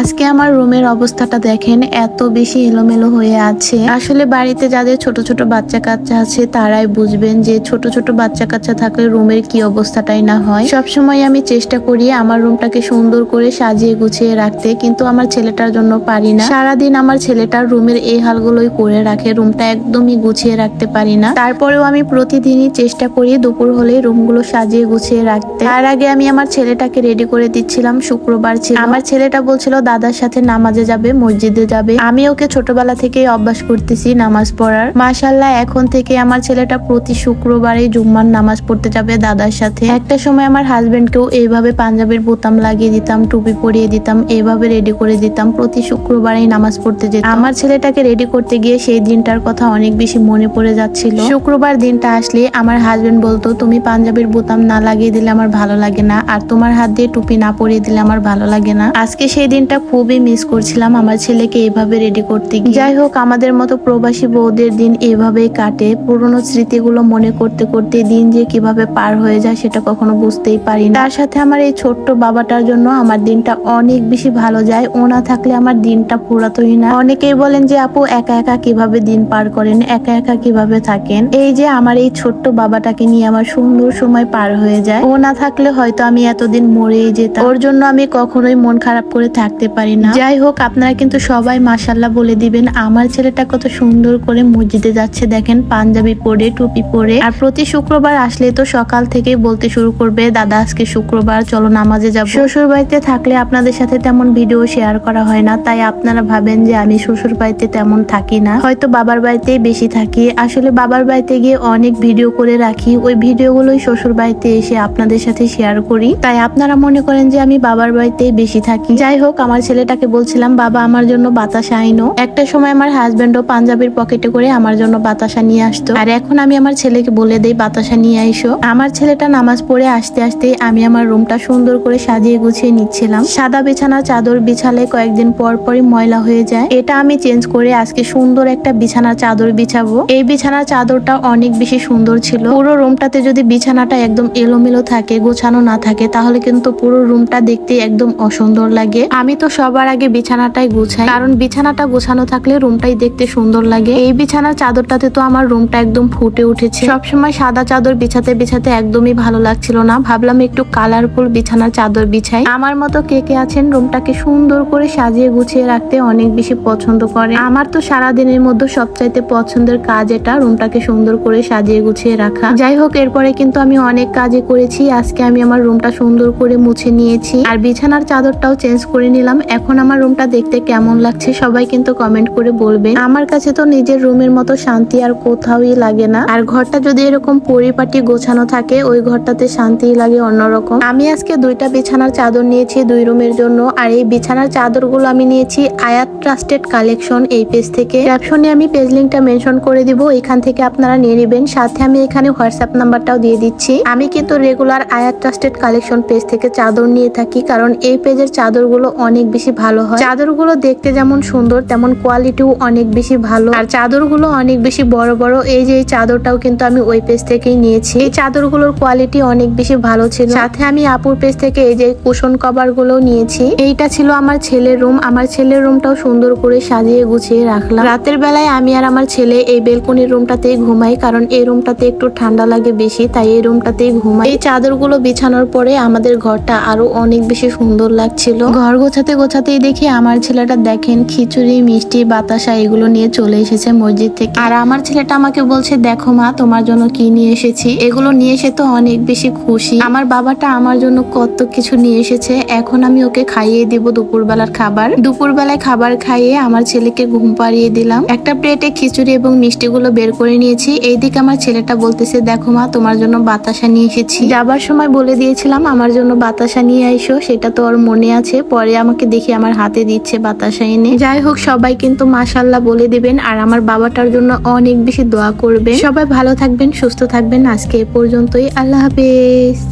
আজকে আমার রুমের অবস্থাটা দেখেন, এত বেশি এলোমেলো হয়ে আছে। আসলে বাড়িতে যাদের ছোট ছোট বাচ্চা কাচ্চা আছে, তারাই বুঝবেন যে ছোট ছোট বাচ্চা কাচ্চা থাকলে রুমের কি অবস্থাটাই না হয়। সবসময় আমি চেষ্টা করি আমার রুমটাকে সুন্দর করে সাজিয়ে গুছিয়ে রাখতে, কিন্তু আমার ছেলেটার জন্য পারি না। সারাদিন আমার ছেলেটার রুমের এই হালগুলোই করে রাখে, রুমটা একদমই গুছিয়ে রাখতে পারি না। তারপরেও আমি প্রতিদিনই চেষ্টা করি দুপুর হলে রুমগুলো সাজিয়ে গুছিয়ে রাখতে। তার আগে আমি আমার ছেলেটাকে রেডি করে দিচ্ছিলাম, শুক্রবার ছিল। আমার ছেলেটা বলছিল দাদার সাথে নামাজে যাবে, মসজিদে যাবে। আমি ওকে ছোটবেলা থেকেই অভ্যাস করতেছি নামাজ পড়ার। মাশাল্লাহ এখন থেকে আমার ছেলেটা প্রতি শুক্রবারে জুম্মার নামাজ পড়তে যাবে দাদার সাথে। একটা সময় আমার হাজবেন্ডকেও এইভাবে পাঞ্জাবির বোতাম লাগিয়ে দিতাম, টুপি পরিয়ে দিতাম, এইভাবে রেডি করে দিতাম, প্রতি শুক্রবারেই নামাজ পড়তে যেত আমার ছেলেটাকে রেডি করতে গিয়ে সেই দিনটার কথা অনেক বেশি মনে পড়ে যাচ্ছিল। শুক্রবার দিনটা আসলে আমার হাজবেন্ড বলতো, তুমি পাঞ্জাবির বোতাম না লাগিয়ে দিলে আমার ভালো লাগে না, আর তোমার হাত দিয়ে টুপি না পরিয়ে দিলে আমার ভালো লাগে না। আজকে সেই দিনটা খুবই মিস করছিলাম। আমার ছেলেকে এভাবে রেডি করতে যাই হোক, আমাদের মতো প্রবাসী বউদের দিন এভাবেই কাটে। পুরনো স্মৃতিগুলো মনে করতে করতে দিন যে কীভাবে পার হয়ে যায় সেটা কখনো বুঝতেই পারি তার সাথে আমার এই ছোট্ট বাবাটার জন্য আমার দিনটা অনেক বেশি ভালো যায়। ও না থাকলে আমার দিনটা পুরাতই না। অনেকেই বলেন যে, আপু, একা একা কীভাবে দিন পার করেন? একা একা কীভাবে থাকেন? এই যে আমার এই ছোট্ট বাবাটাকে নিয়ে আমার সুন্দর সময় পার হয়ে যায়। ও না থাকলে হয়তো আমি এতদিন মরেই যেতাম। ওর জন্য আমি কখনোই মন খারাপ করে থাকতে পারি না। যাই হোক, আপনারা কিন্তু সবাই মাসাল্লাহ বলে দিবেন, আমার ছেলেটা কত সুন্দর করে মসজিদে যাচ্ছে, দেখেন, পাঞ্জাবি পরে, টুপি পরে। আর প্রতি শুক্রবার আসলে তো সকাল থেকে বলতে শুরু করবে, দাদা, আজকে শুক্রবার, চলো নামাজে যাব। শ্বশুর বাড়িতে থাকলে আপনাদের সাথে তেমন ভিডিও শেয়ার করা হয় না, তাই আপনারা ভাবেন যে আমি শ্বশুর বাড়িতে তেমন থাকি না। হয়তো বাবার বাড়িতেই বেশি থাকি। আসলে বাবার বাড়িতে গিয়ে অনেক ভিডিও করে রাখি, ওই ভিডিওগুলোই শ্বশুর বাড়িতে এসে আপনাদের সাথে শেয়ার করি। তাই আপনারা মনে করেন যে আমি বাবার বাড়িতেই বেশি থাকি। যাই হোক আমার ছেলেটাকে বলছিলাম, বাবা, আমার জন্য বাতাসা আইনো। একটা সময় আমার হাজবেন্ডও পাঞ্জাবির পকেটে করে আমার জন্য বাতাসা নিয়ে আসতো। আর এখন আমি আমার ছেলেকে বলে দেই, বাতাসা নিয়ে আইসো। আমার ছেলেটা নামাজ পড়ে আসতে আসতে আমি আমার রুমটা সুন্দর করে সাজিয়ে গুছিয়ে নিচ্ছিলাম। সাদা বিছানা, চাদর বিছালে কয়েকদিন পর পরই ময়লা হয়ে যায়। এটা আমি চেঞ্জ করে আজকে সুন্দর একটা বিছানার চাদর বিছাবো। এই বিছানার চাদরটা অনেক বেশি সুন্দর ছিল। পুরো রুমটাতে যদি বিছানাটা একদম এলোমেলো থাকে, গোছানো না থাকে, তাহলে কিন্তু পুরো রুমটা দেখতে একদম অসুন্দর লাগে। আমি তো সবার আগে বিছানাটাই গুছাই। কারণ বিছানাটা গোছানো থাকলে রুমটাই দেখতে সুন্দর লাগে। এই বিছানার চাদরটাতে তো আমার রুমটা একদম ফুটে উঠেছে। সবসময় সাদা চাদর বিছাতে বিছাতে একদমই ভালো লাগছিল না। ভাবলাম একটু কালারফুল বিছানার চাদর বিছাই। আমার মতো কে কে আছেন রুমটাকে সুন্দর করে সাজিয়ে গুছিয়ে রাখতে অনেক বেশি পছন্দ করে আমার তো সারা দিনের মধ্যে সবচাইতে পছন্দের কাজ এটা, রুমটাকে সুন্দর করে সাজিয়ে গুছিয়ে রাখা। যাই হোক, এরপরে কিন্তু আমি অনেক কাজই করেছি। আজকে আমি আমার রুমটা সুন্দর করে মুছে নিয়েছি। আর বিছানার চাদরটাও চেঞ্জ করে নিলাম। এখন আমার রুমটা দেখতে কেমন লাগছে সবাই কিন্তু কমেন্ট করে বলবে। আমার কাছে তো নিজের রুমের মতো শান্তি আর কোথাওই লাগে না। আর ঘরটা যদি এরকম পরিপাটি গোছানো থাকে, ওই ঘরটাতে শান্তি লাগে অন্যরকম। আমি আজকে দুইটা বিছানার চাদর নিয়েছি দুই রুমের জন্য। আর এই বিছানার চাদরগুলো আমি নিয়েছি আয়াত ট্রাস্টেড কালেকশন এই পেজ থেকে। ক্যাপশনে আমি পেজ লিঙ্কটা মেনশন করে দিব, এখান থেকে আপনারা নিয়ে নেবেন। সাথে আমি এখানে হোয়াটসঅ্যাপ নাম্বারটাও দিয়ে দিচ্ছি। আমি কিন্তু রেগুলার আয়াত ট্রাস্টেড কালেকশন পেজ থেকে চাদর নিয়ে থাকি, কারণ এই পেজের চাদরগুলো অনেক বেশি ভালো হয়। চাদরগুলো দেখতে যেমন সুন্দর, তেমন কোয়ালিটিও অনেক বেশি ভালো। আর চাদরগুলো অনেক বেশি বড় বড়। এই যে চাদরটাও কিন্তু আমি ওই পেজ থেকেই নিয়েছি। এই চাদরগুলোর কোয়ালিটি অনেক বেশি ভালো ছিল। সাথে আমি আপুর পেজ থেকে এই যে কুশন কভারগুলো নিয়েছি। এইটা ছিল আমার ছেলের রুম আমার ছেলের রুমটাও সুন্দর করে সাজিয়ে গুছিয়ে রাখলাম। রাতের বেলায় আমি আর আমার ছেলে এই বেলকনির রুমটাতেই ঘুমাই, কারণ এই রুমটাতে একটু ঠান্ডা লাগে বেশি, তাই এই রুমটাতেই ঘুমাই। এই চাদরগুলো বিছানোর পরে আমাদের ঘরটা আরও অনেক বেশি সুন্দর লাগছিল। ঘর গোছাতে গোছাতেই দেখি আমার ছেলেটা দেখেন খিচুড়ি, মিষ্টি, বাতাসা, এগুলো নিয়ে চলে এসেছে মসজিদ থেকে। আর আমার ছেলেটা আমাকে বলছে, দেখো মা, তোমার জন্য কি নিয়ে এসেছি? এগুলো নিয়ে এসে তো অনেক বেশি খুশি। আমার বাবাটা আমার জন্য কত কিছু নিয়ে এসেছে। এখন আমি ওকে খাইয়ে দিব দুপুরবেলার খাবার। দুপুরবেলায় খাবার খাইয়ে আমার ছেলেকে ঘুম পাড়িয়ে দিলাম। একটা প্লেটে খিচুড়ি এবং মিষ্টিগুলো বের করে নিয়েছি। এইদিকে আমার ছেলেটা বলতেছে, দেখো মা, তোমার জন্য বাতাসা নিয়ে এসেছি। যাবার সময় বলে দিয়েছিলাম, আমার জন্য বাতাসা নিয়ে আইসো, সেটা তো ওর মনে আছে। পরে আমাকে দেখে আমার হাতে দিচ্ছে বাতাসা এনে। যাই হোক, সবাই কিন্তু মাসাল্লাহ বলে দিবেন আর আমার বাবাটার জন্য অনেক বেশি দোয়া করবেন। সবাই ভালো থাকবেন, সুস্থ থাকবেন। আজকে এ পর্যন্তই। আল্লাহ হাফেজ।